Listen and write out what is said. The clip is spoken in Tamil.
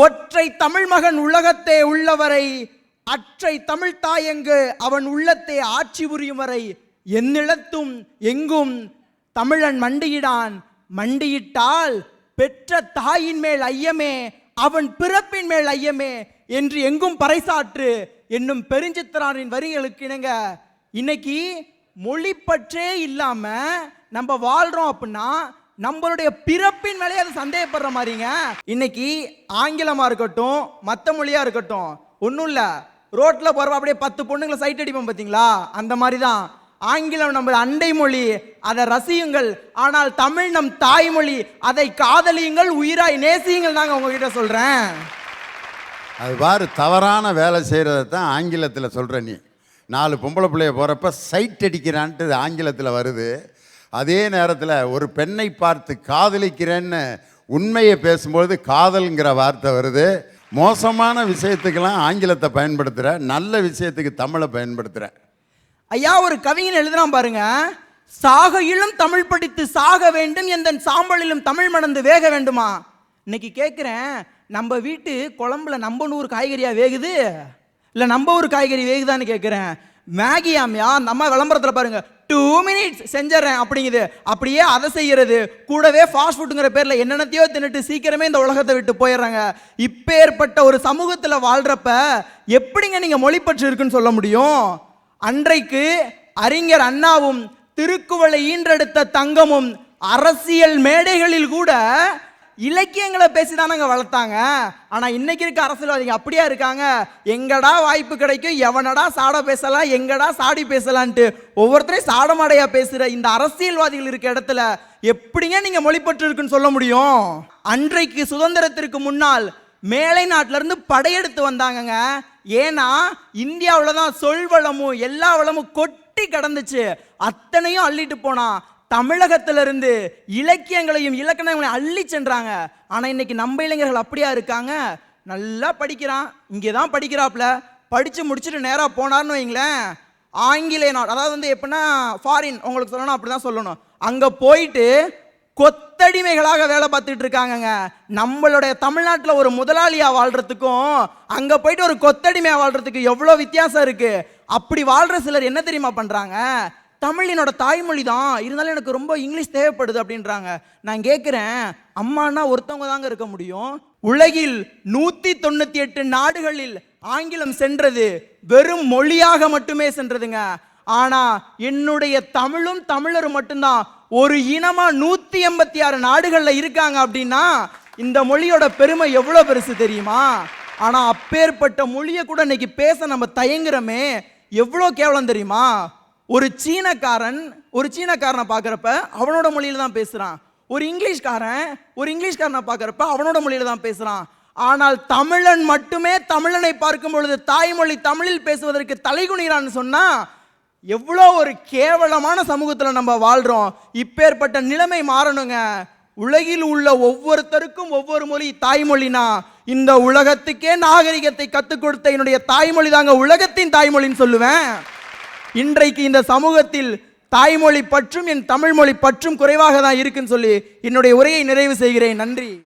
ஒற்றை தமிழ் மகன் உலகத்தே உள்ளவரை அற்றை தமிழ் தாயங்கு அவன் உள்ளத்தே ஆட்சி புரியும் வரை என்னிடத்தும் எங்கும் தமிழன் மண்டியிடான். மண்டியிட்டால் பெற்ற தாயின் மேல் ஐயமே அவன் பிறப்பின் மேல் ஐயமே என்று எங்கும் பறைசாற்று என்னும் பெருஞ்சித்திராரின் வரிகளுக்கு இணங்க இன்னைக்கு மொழிப்பற்றே இல்லாம நம்ம வாழ்றோம் அப்படின்னா நம்மளுடைய பிறப்பின் மேலே அது சந்தேகப்படுற மாதிரிங்க. இன்னைக்கு ஆங்கிலமா இருக்கட்டும் மற்ற மொழியா இருக்கட்டும் ஒன்றும் இல்லை. ரோட்டில் போகிறப்ப அப்படியே பத்து பொண்ணுங்களை சைட் அடிப்போம் பார்த்தீங்களா அந்த மாதிரி தான் ஆங்கிலம் நம்ம அண்டை மொழி அதை ரசியுங்கள். ஆனால் தமிழ் நம் தாய்மொழி அதை காதலியுங்கள் உயிராய் நேசியுங்கள் தாங்க உங்ககிட்ட சொல்கிறேன் அது பாரு தவறான வேலை செய்கிறத தான் ஆங்கிலத்தில் சொல்கிற நீ. நாலு பொம்பளை பிள்ளைய போகிறப்ப சைட் அடிக்கிறான்ட்டு ஆங்கிலத்தில் வருது. அதே நேரத்தில் ஒரு பெண்ணை பார்த்து காதலிக்கிறேன்னு உண்மையை பேசும்போது காதல்ங்கிற வார்த்தை வருது. மோசமான விஷயத்துக்கெல்லாம் ஆங்கிலத்தை பயன்படுத்துகிற நல்ல விஷயத்துக்கு தமிழை பயன்படுத்துகிற ஐயா ஒரு கவிஞன் எழுதுனா பாருங்க. சாகையிலும் தமிழ் படித்து சாக வேண்டும் எந்த சாம்பலிலும் தமிழ் மணந்து வேக வேண்டுமா? இன்னைக்கு கேட்குறேன் நம்ம வீட்டு குழம்புல நம்ம நூறு காய்கறியாக வேகுது? இல்லை நம்ம ஒரு காய்கறி வேகுதான்னு கேட்குறேன் மேகியாமியா அந்த அம்மா விளம்பரத்தில் பாருங்க. டூ மினிட்ஸ் செஞ்சிடறேன் அப்படிங்குது. அப்படியே அதை செய்யறது. கூடவே ஃபாஸ்ட் ஃபுட்டுங்கிற பேரில் என்னென்னத்தையோ தின்னுட்டு சீக்கிரமே இந்த உலகத்தை விட்டு போயிடுறாங்க. இப்பேற்பட்ட ஒரு சமூகத்தில் வாழ்கிறப்ப எப்படிங்க நீங்கள் மொழிப்பற்று இருக்குன்னு சொல்ல முடியும்? அன்றைக்கு அறிஞர் அண்ணாவும் திருக்குவளை ஈன்றெடுத்த தங்கமும் அரசியல் மேடைகளில் கூட இலக்கியங்களை பேசி தானங்க வளர்த்தாங்க. ஆனால் இன்னைக்கு இருக்க அரசியல்வாதிங்க அப்படியா இருக்காங்க? எங்கடா வாய்ப்பு கிடைக்கும்? எவனடா சாட பேசலாம்? எங்கடா சாடி பேசலான்ட்டு ஒவ்வொருத்தரையும் சாடமாடையா பேசுகிற இந்த அரசியல்வாதிகள் இருக்க இடத்துல எப்படிங்க நீங்கள் மொழிப்பற்று இருக்குன்னு சொல்ல முடியும்? அன்றைக்கு சுதந்திரத்திற்கு முன்னால் மேலை நாட்டிலேருந்து படையெடுத்து வந்தாங்கங்க. ஏன்னா இந்தியாவில் தான் சொல் வளமும் எல்லா வளமும் கொட்டி கடந்துச்சு. அத்தனையும் அள்ளிட்டு போனா தமிழகத்திலிருந்து இலக்கியங்களையும் இலக்கணங்களையும் அள்ளி சென்றாங்க. ஆனால் இன்னைக்கு நம்ம இளைஞர்கள் அப்படியா இருக்காங்க? நல்லா படிக்கிறான். இங்கே தான் படிக்கிறாப்புல. படித்து முடிச்சுட்டு நேராக போனார்னு வைங்களேன். ஆங்கிலேய நாடு அதாவது வந்து எப்படின்னா ஃபாரின் உங்களுக்கு சொல்லணும் அப்படிதான் சொல்லணும். அங்கே போயிட்டு கொத்தடிமைகளாக வேலை பார்த்துட்டு இருக்காங்கங்க. நம்மளுடைய தமிழ்நாட்டில் ஒரு முதலாளியாக வாழ்கிறதுக்கும் அங்கே போயிட்டு ஒரு கொத்தடிமையாக வாழ்கிறதுக்கு எவ்வளோ வித்தியாசம் இருக்குது அப்படி வாழ்கிற சிலர் என்ன தெரியுமா பண்ணுறாங்க தமிழ் என்னோட தாய்மொழி தான் இருந்தாலும் எனக்கு ரொம்ப இங்கிலீஷ் தேவைப்படுது அப்படின்றாங்க. நான் கேட்குறேன் அம்மானா ஒருத்தவங்க தாங்க இருக்க முடியும். உலகில் நூற்றி தொண்ணூற்றி எட்டு நாடுகளில் ஆங்கிலம் சென்றது வெறும் மொழியாக மட்டுமே சென்றதுங்க. ஆனால் என்னுடைய தமிழும் தமிழரும் மட்டும்தான் ஒரு இனமாக நூற்றி எண்பத்தி ஆறு நாடுகளில் இருக்காங்க அப்படின்னா இந்த மொழியோட பெருமை எவ்வளோ பெருசு தெரியுமா? ஆனால் அப்பேற்பட்ட மொழியை கூட இன்னைக்கு பேச நம்ம தயங்குறோமே. எவ்வளோ கேவலம் தெரியுமா? ஒரு சீனக்காரன் ஒரு சீனக்காரனை பார்க்குறப்ப அவனோட மொழியில் தான் பேசுகிறான் ஒரு இங்கிலீஷ்காரன் ஒரு இங்கிலீஷ்காரனை பார்க்குறப்ப அவனோட மொழியில் தான் பேசுகிறான் ஆனால் தமிழன் மட்டுமே தமிழனை பார்க்கும் பொழுது தாய்மொழி தமிழில் பேசுவதற்கு தலைகுனிகிறான்னு சொன்னால் எவ்வளோ ஒரு கேவலமான சமூகத்தில் நம்ம வாழ்கிறோம் இப்பேற்பட்ட நிலைமை மாறணுங்க. உலகில் உள்ள ஒவ்வொருத்தருக்கும் ஒவ்வொரு மொழி தாய்மொழினா இந்த உலகத்துக்கே நாகரிகத்தை கற்றுக் கொடுத்த என்னுடைய தாய்மொழி தாங்க உலகத்தின் தாய்மொழின்னு சொல்லுவேன். இன்றைக்கு இந்த சமூகத்தில் தாய்மொழி பற்றும் என் தமிழ் மொழி பற்றும் குறைவாக தான் இருக்குன்னு சொல்லி என்னுடைய உரையை நிறைவு செய்கிறேன். நன்றி.